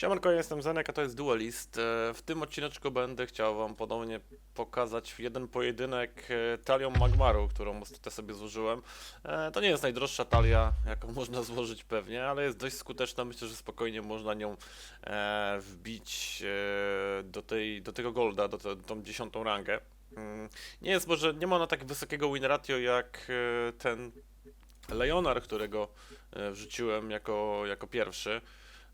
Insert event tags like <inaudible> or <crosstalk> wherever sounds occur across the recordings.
Siemanko, ja jestem Zenek, a to jest Duelist. E, W tym odcineczku będę chciał wam ponownie pokazać jeden pojedynek e, talią Magmaru, którą ostatnio sobie złożyłem. E, To nie jest najdroższa talia, jaką <laughs> można złożyć pewnie, ale jest dość skuteczna. Myślę, że spokojnie można nią wbić do, tej, do tego golda, do tą dziesiątą rangę. Mm, Nie jest może, nie ma ona tak wysokiego win ratio jak ten Leonar, którego wrzuciłem jako, jako pierwszy.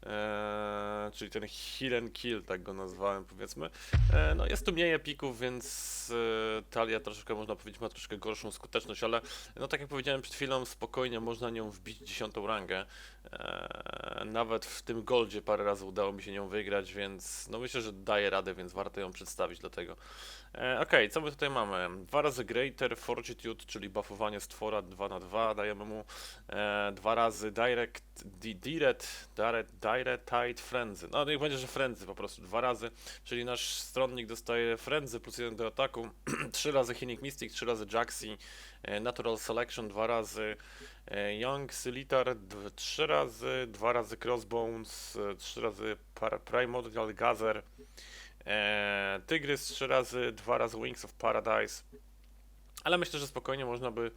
Eee, czyli ten heal and kill, tak go nazwałem powiedzmy. Eee, no jest tu mniej epików, więc e, talia troszeczkę można powiedzieć ma troszkę gorszą skuteczność, ale no tak jak powiedziałem przed chwilą, spokojnie można nią wbić dziesiątą rangę. Eee, nawet w tym goldzie parę razy udało mi się nią wygrać, więc no myślę, że daje radę, więc warto ją przedstawić dlatego. E, Okej, co my tutaj mamy? Dwa razy Greater Fortitude, czyli buffowanie stwora 2 na 2 dajemy mu. E, dwa razy Direct, di, Direct, Direct Tide Frenzy. No niech będzie, że Frenzy po prostu dwa razy, czyli nasz stronnik dostaje Frenzy plus jeden do ataku, <clears throat> trzy razy Healing Mystic, trzy razy Jaxi, e, Natural Selection dwa razy, e, Young Silitar trzy razy, dwa razy Crossbones, e, trzy razy Primordial Gazer, Tygrys trzy razy, dwa razy Wings of Paradise. Ale myślę, że spokojnie można by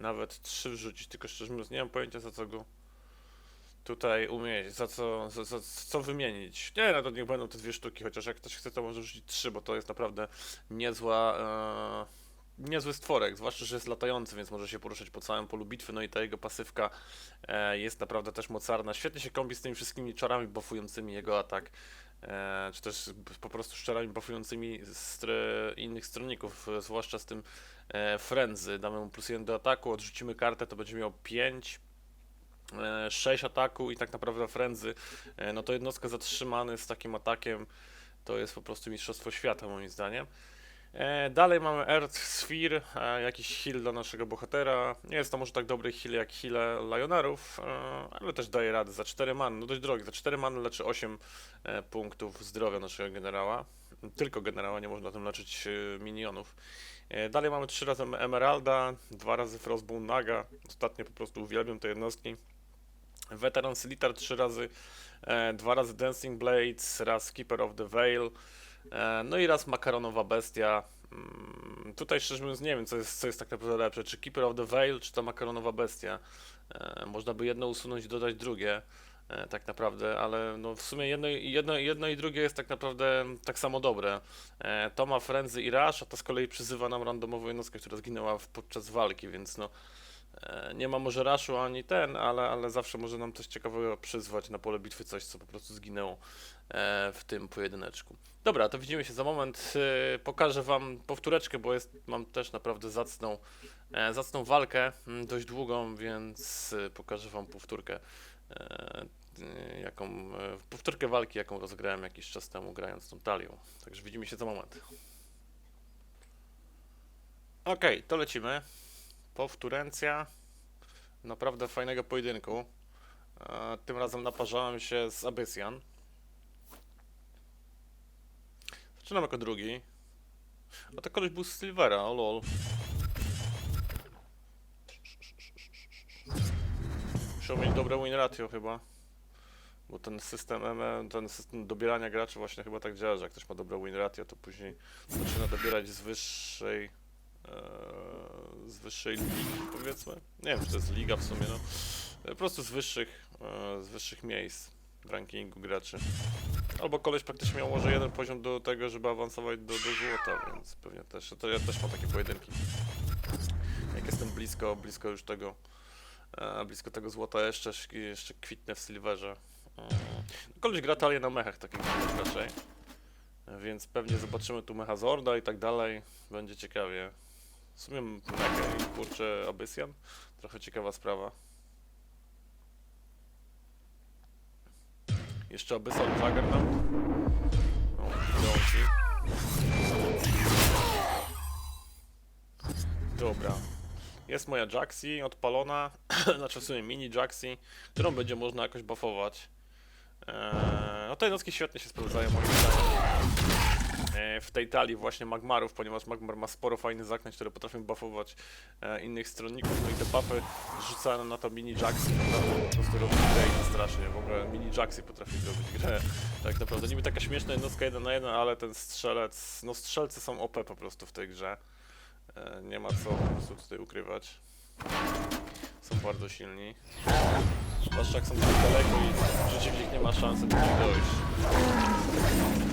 nawet trzy wrzucić, tylko szczerze mówiąc nie mam pojęcia za co go tutaj umieć, za co, za, za co wymienić. Nie, no to niech będą te dwie sztuki, chociaż jak ktoś chce to może wrzucić trzy, bo to jest naprawdę niezła, e, niezły stworek, zwłaszcza, że jest latający, więc może się poruszać po całym polu bitwy, no i ta jego pasywka e, jest naprawdę też mocarna. Świetnie się kombi z tymi wszystkimi czarami buffującymi jego atak. E, czy też po prostu szczerami buffującymi str innych stronników, e, zwłaszcza z tym e, Frenzy. Damy mu plus 1 do ataku, odrzucimy kartę, to będzie miał 5, e, 6 ataku i tak naprawdę Frenzy, e, no to jednostka zatrzymany z takim atakiem to jest po prostu mistrzostwo świata moim zdaniem. E, Dalej mamy Earth Sphere, e, jakiś heal dla naszego bohatera. Nie jest to może tak dobry heal jak heale Lionarów, e, ale też daje radę za 4 man, no dość drogi. Za 4 man leczy 8 e, punktów zdrowia naszego generała. Tylko generała, nie można tym leczyć e, minionów. E, Dalej mamy 3 razy Emeralda, 2 razy Frostbone Naga. Ostatnio po prostu uwielbiam te jednostki. Veteran Silitar 3 razy, e, 2 razy Dancing Blades, raz Keeper of the Veil, e, no i raz Makaronowa Bestia. Mm, Tutaj szczerze mówiąc nie wiem, co jest, co jest tak naprawdę lepsze, czy Keeper of the Veil, czy ta Makaronowa Bestia. E, Można by jedno usunąć i dodać drugie, tak naprawdę, ale no w sumie jedno, jedno, jedno i drugie jest tak naprawdę tak samo dobre. To ma Frenzy i Rush, a to z kolei przyzywa nam randomową jednostkę, która zginęła podczas walki, więc no Nie ma może raszu ani ten, ale, ale zawsze może nam coś ciekawego przyzwać na pole bitwy, coś co po prostu zginęło e, w tym pojedyneczku. Dobra, to widzimy się za moment. E, Pokażę wam powtóreczkę, bo jest, mam też naprawdę zacną, e, zacną walkę, mm, dość długą, więc e, pokażę wam powtórkę. e, e, Jaką, e, powtórkę walki, jaką rozgrałem jakiś czas temu, grając tą talią. Także widzimy się za moment. Okej, to lecimy powtórencja naprawdę fajnego pojedynku. E, Tym razem naparzałem się z Abyssian. Zaczynam jako drugi. A to koleś był z Silvera, o lol. Musiał mieć dobre win ratio chyba. Bo ten system, M- ten system dobierania graczy właśnie chyba tak działa, że jak ktoś ma dobre win ratio, to później zaczyna dobierać z wyższej z wyższej ligi, powiedzmy. Nie wiem, czy to jest liga w sumie, no. E, Po prostu z wyższych, e, z wyższych miejsc w rankingu graczy. Albo koleś praktycznie miał może jeden poziom do tego, żeby awansować do, do złota, więc pewnie też, to ja też mam takie pojedynki. Jak jestem blisko, blisko już tego, e, blisko tego złota, jeszcze, jeszcze kwitnę w silverze. Koleś gra talię na mechach, takich raczej. Więc pewnie zobaczymy tu mecha Zorda i tak dalej. Będzie ciekawie. W sumie kurczę Abyssian. Trochę ciekawa sprawa. Jeszcze Abyssal Juggernaut. O, widoki. Dobra. Jest moja Jaxi odpalona, <clears throat> znaczy w sumie mini Jaxi, którą będzie można jakoś buffować. Eee, no te jednostki świetnie się sprawdzają moim zdaniem. E, w tej talii właśnie Magmarów, ponieważ Magmar ma sporo fajnych zaklęć, które potrafią buffować e, innych stronników, no i te buffy rzucane na to mini Jacksy potrafią po prostu robić grę strasznie, w ogóle mini Jacksy potrafi zrobić grę tak naprawdę. Niby taka śmieszna jednostka 1 na 1, ale ten strzelec, no strzelcy są OP po prostu w tej grze. E, nie ma co po prostu tutaj ukrywać. Są bardzo silni. Zwłaszcza jak są tak daleko i przeciwnik nie ma szansy do nich dojść.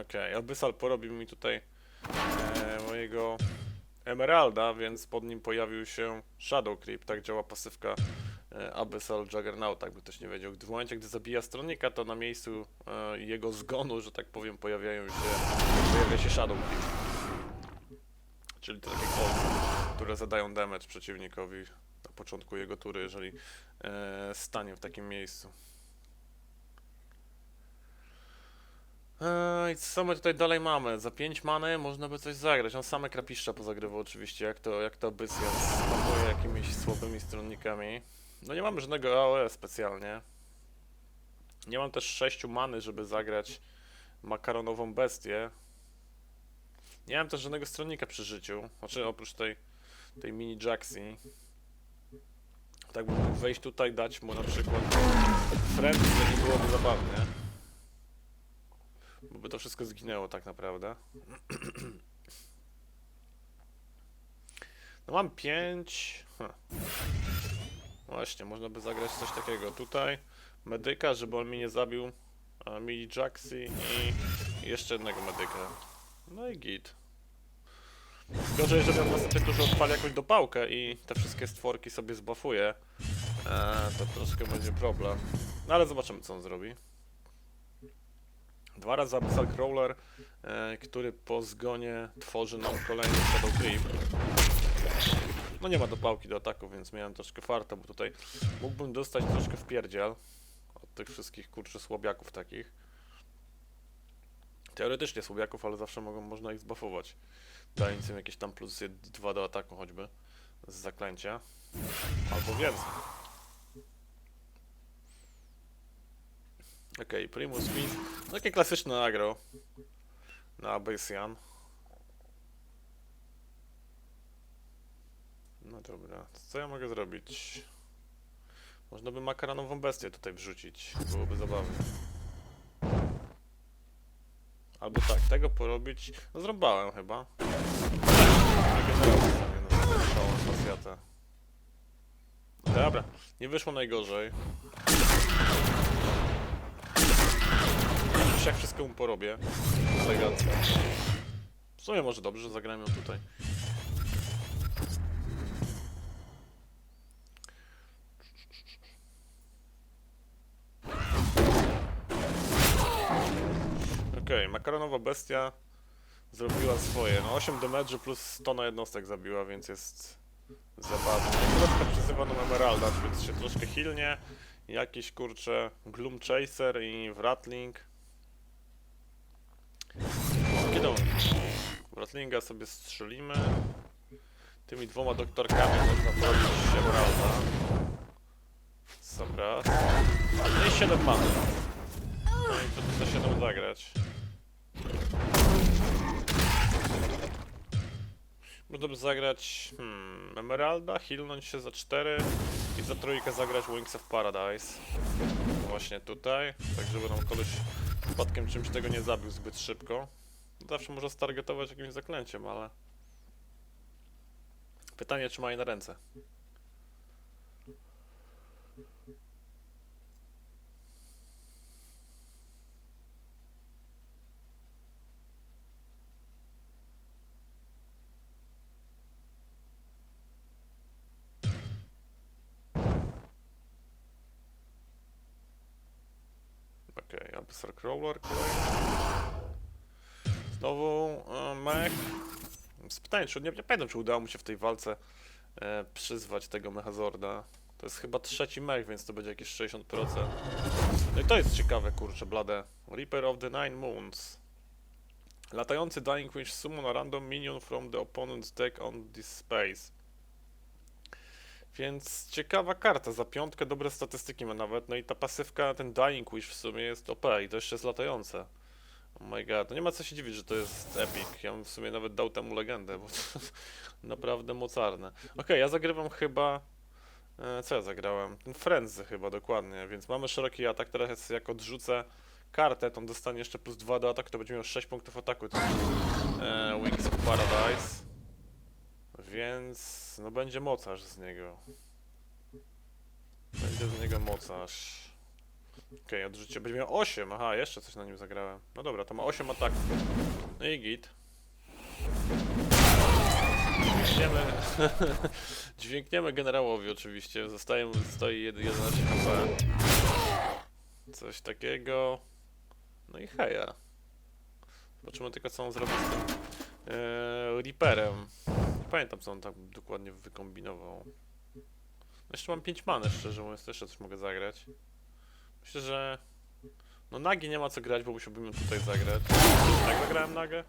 Okej, Abyssal porobił mi tutaj e, mojego Emeralda, więc pod nim pojawił się Shadow Creep, tak działa pasywka e, Abyssal Juggernaut, jakby ktoś nie wiedział. W momencie, gdy zabija stronnika, to na miejscu e, jego zgonu, że tak powiem, pojawiają się, pojawia się Shadow Creep. Czyli to takie kolce, które zadają damage przeciwnikowi na początku jego tury, jeżeli e, stanie w takim miejscu. Eee, co my tutaj dalej mamy? Za 5 many można by coś zagrać. On same krapiszcza pozagrywał oczywiście, jak to, jak to Abyssian spamuje jakimiś słabymi stronnikami. No nie mamy żadnego AOE specjalnie. Nie mam też 6 many, żeby zagrać makaronową bestię. Nie mam też żadnego stronnika przy życiu. Znaczy oprócz tej, tej mini Jaxi. Tak bym mógł wejść tutaj, dać mu na przykład Friends, to nie byłoby zabawnie. By to wszystko zginęło tak naprawdę. No mam 5. Właśnie, można by zagrać coś takiego. Tutaj medyka, żeby on mnie nie zabił. A mini Jaxi i jeszcze jednego medyka. No i git. Gorzej, jeżeli on następnie dużo odpali jakąś dopałkę i te wszystkie stworki sobie zbafuje, e, to troszkę będzie problem. No ale zobaczymy co on zrobi. Dwa razy Abyssal Crawler, e, który po zgonie tworzy nam kolejny Shadow Creep. No nie ma dopałki do ataku, więc miałem troszkę farta, bo tutaj mógłbym dostać troszkę w pierdziel od tych wszystkich kurczę słabiaków takich. Teoretycznie słabiaków, ale zawsze mogą, można ich zbuffować. Dając im jakieś tam plus 2 do ataku choćby z zaklęcia. Albo więcej. Okej, Primus Smith. No, takie klasyczne agro na Abyssian. No dobra, co ja mogę zrobić? Można by makaronową bestię tutaj wrzucić, byłoby zabawne. Albo tak, tego porobić. No zrąbałem chyba. Dobra, nie wyszło najgorzej. Jak wszystko mu porobię. Elegancko. W sumie może dobrze, że zagrałem ją tutaj. Okej, makaronowa bestia zrobiła swoje. No 8 damage plus 100 na jednostek zabiła, więc jest zabawnie. Troszkę przyzywaną Emeralda, więc się troszkę hilnie. Jakiś kurczę Gloom Chaser i Wratling. Kiedy Wratlinga sobie strzelimy. Tymi dwoma doktorkami można porobić Emeralda. Dobra. No i 7 mamy. No i to co się tam zagrać. By zagrać hmm, Emeralda, healnąć się za 4 i za trójkę zagrać Wings of Paradise. Właśnie tutaj, tak żeby nam koleś przypadkiem czymś tego nie zabił zbyt szybko. Zawsze może stargetować jakimś zaklęciem, ale... Pytanie, czy ma je na ręce. Okej, okay, Abyssal Crawler. Znowu e, mech. Z pytanie, czy nie, nie pamiętam, czy udało mu się w tej walce e, przyzwać tego Mechazorda. To jest chyba trzeci mech, więc to będzie jakieś 60%. No i to jest ciekawe, kurczę, blade. Reaper of the Nine Moons. Latający Dying Wish summon a random minion from the opponent's deck on this space. Więc ciekawa karta, za piątkę dobre statystyki ma nawet, no i ta pasywka, ten Dying Wish w sumie jest OP i to jeszcze jest latające. Oh my god, no nie ma co się dziwić, że to jest epic. Ja bym w sumie nawet dał temu legendę, bo to <laughs> naprawdę mocarne. Okej, ja zagrywam chyba... E, co ja zagrałem? Ten Frenzy chyba, dokładnie, więc mamy szeroki atak, teraz jak odrzucę kartę, to on dostanie jeszcze plus 2 do ataku, to będzie miał 6 punktów ataku. To e, Wings of Paradise. Więc no będzie mocarz z niego. Będzie z niego mocarz. Okej, odrzucie. Będzie miał 8. Aha, jeszcze coś na nim zagrałem. No dobra, to ma 8 ataków. No i git. Dźwiękniemy, <laughs> dźwiękniemy generałowi oczywiście. Zostaje, stoi 11 HP. Coś takiego. No i heja. Zobaczymy tylko co on zrobi z tym e, Reaperem. Nie pamiętam co on tak dokładnie wykombinował. Jeszcze mam 5 many, szczerze mówiąc, jeszcze coś mogę zagrać. Myślę, że... No Nagi nie ma co grać, bo musiałbym ją tutaj zagrać. Tak zagrałem Nagę?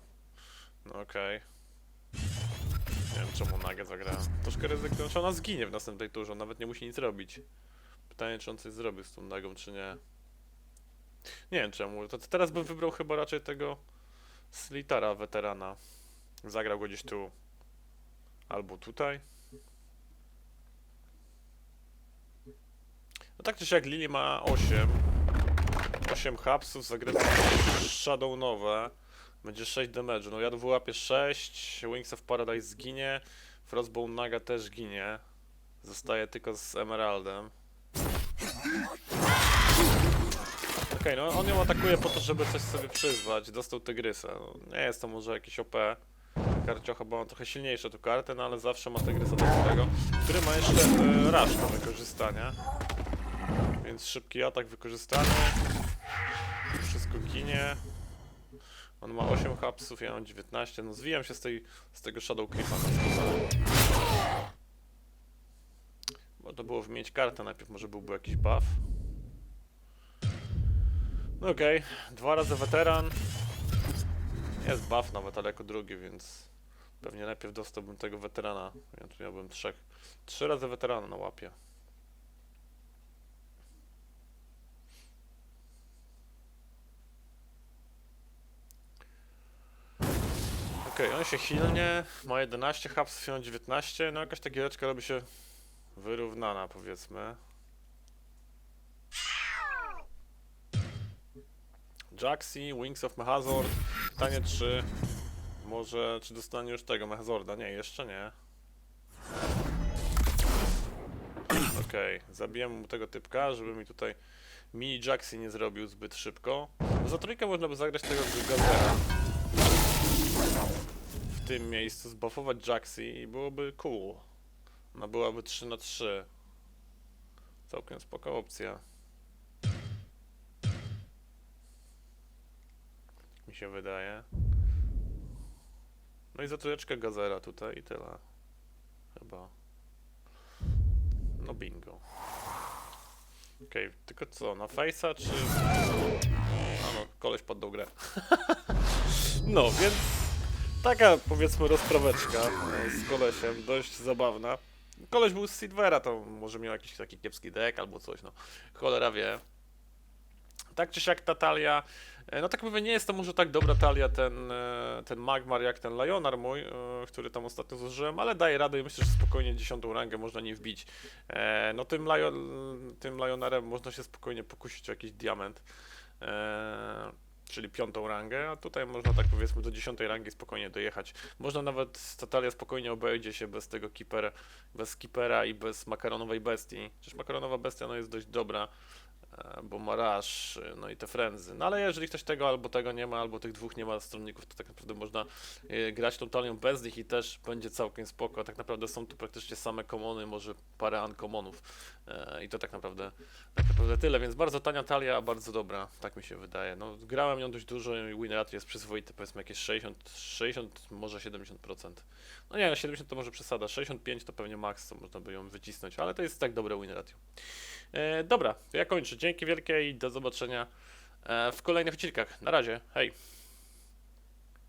No okej. Nie wiem czemu Nagę zagrałem. Troszkę ryzyko, czy ona zginie w następnej turze, on nawet nie musi nic robić. Pytanie, czy on coś zrobi z tą Nagą, czy nie. Nie wiem czemu, to teraz bym wybrał chyba raczej tego Slitara, weterana. Zagrał go gdzieś tu. Albo tutaj. No tak czy siak Lili ma 8. 8 hapsów, zagrywam Shadow nowe. Będzie 6 damage. No ja wyłapię 6, Wings of Paradise zginie, Frostbone Naga też ginie. Zostaje tylko z Emeraldem. Okej, no on ją atakuje po to, żeby coś sobie przyzwać. Dostał Tygrysa. No, nie jest to może jakiś OP. Karciocha, bo ma trochę silniejsze tu kartę, no ale zawsze ma Tygrysa do tego, który ma jeszcze rush do wykorzystania. Więc szybki atak wykorzystany. Wszystko ginie. On ma 8 hapsów, ja mam 19. No zwijam się z, tej, z tego Shadow Creepa na skórze. Można było wymienić kartę najpierw, może byłby jakiś buff. No okej, dwa razy weteran. Jest buff nawet, ale jako drugi, więc pewnie najpierw dostałbym tego weterana. Tu miałbym trzech. Trzy razy weterana na łapie. Okej, on się silnie, ma 11 hapsów, ja mam 19, no jakaś ta giereczka robi się wyrównana powiedzmy. Jaxi, Wings of Mehazord. Pytanie czy może, czy dostanie już tego Mehazorda? Nie, jeszcze nie. Okej, zabiję mu tego typka, żeby mi tutaj mini Jaxi nie zrobił zbyt szybko. No za trójkę można by zagrać tego Gazera. W tym miejscu zbuffować Jaxi i byłoby cool. Ona byłaby 3 na 3 Całkiem spoko opcja. Mi się wydaje. No i za trójeczkę Gazera tutaj i tyle. Chyba. No bingo. Okej, tylko co, na Face'a czy... A no, koleś poddał grę. <laughs> no, więc taka powiedzmy rozpraweczka z kolesiem, dość zabawna. Koleś był z Silvera, to może miał jakiś taki kiepski deck albo coś, no. Cholera wie. Tak czy siak ta talia, no tak mówię, nie jest to może tak dobra talia ten, e, ten Magmar jak ten Lionar mój, e, który tam ostatnio zużyłem, ale daje radę i myślę, że spokojnie dziesiątą rangę można nie wbić. E, No tym, Lion, tym Lionarem można się spokojnie pokusić o jakiś diament. E, czyli piątą rangę, a tutaj można tak powiedzmy do dziesiątej rangi spokojnie dojechać. Można nawet Tatalia spokojnie obejdzie się bez tego keepera, bez keepera i bez makaronowej bestii. Przecież makaronowa bestia no jest dość dobra, e, bo ma e, no i te frenzy. No ale jeżeli ktoś tego albo tego nie ma, albo tych dwóch nie ma stronników, to tak naprawdę można e, grać tą talią bez nich i też będzie całkiem spoko. Tak naprawdę są tu praktycznie same komony, może parę uncommonów e, i to tak naprawdę tak naprawdę tyle, więc bardzo tania talia, a bardzo dobra, tak mi się wydaje. No, grałem ją dość dużo i win rate jest przyzwoity, powiedzmy jakieś 60, 60 może 70%. No nie, 70 to może przesada, 65 to pewnie max, to można by ją wycisnąć, ale to jest tak dobre win ratio. E, dobra, ja kończę. Dzięki wielkie i do zobaczenia e, w kolejnych odcinkach. Na razie, hej!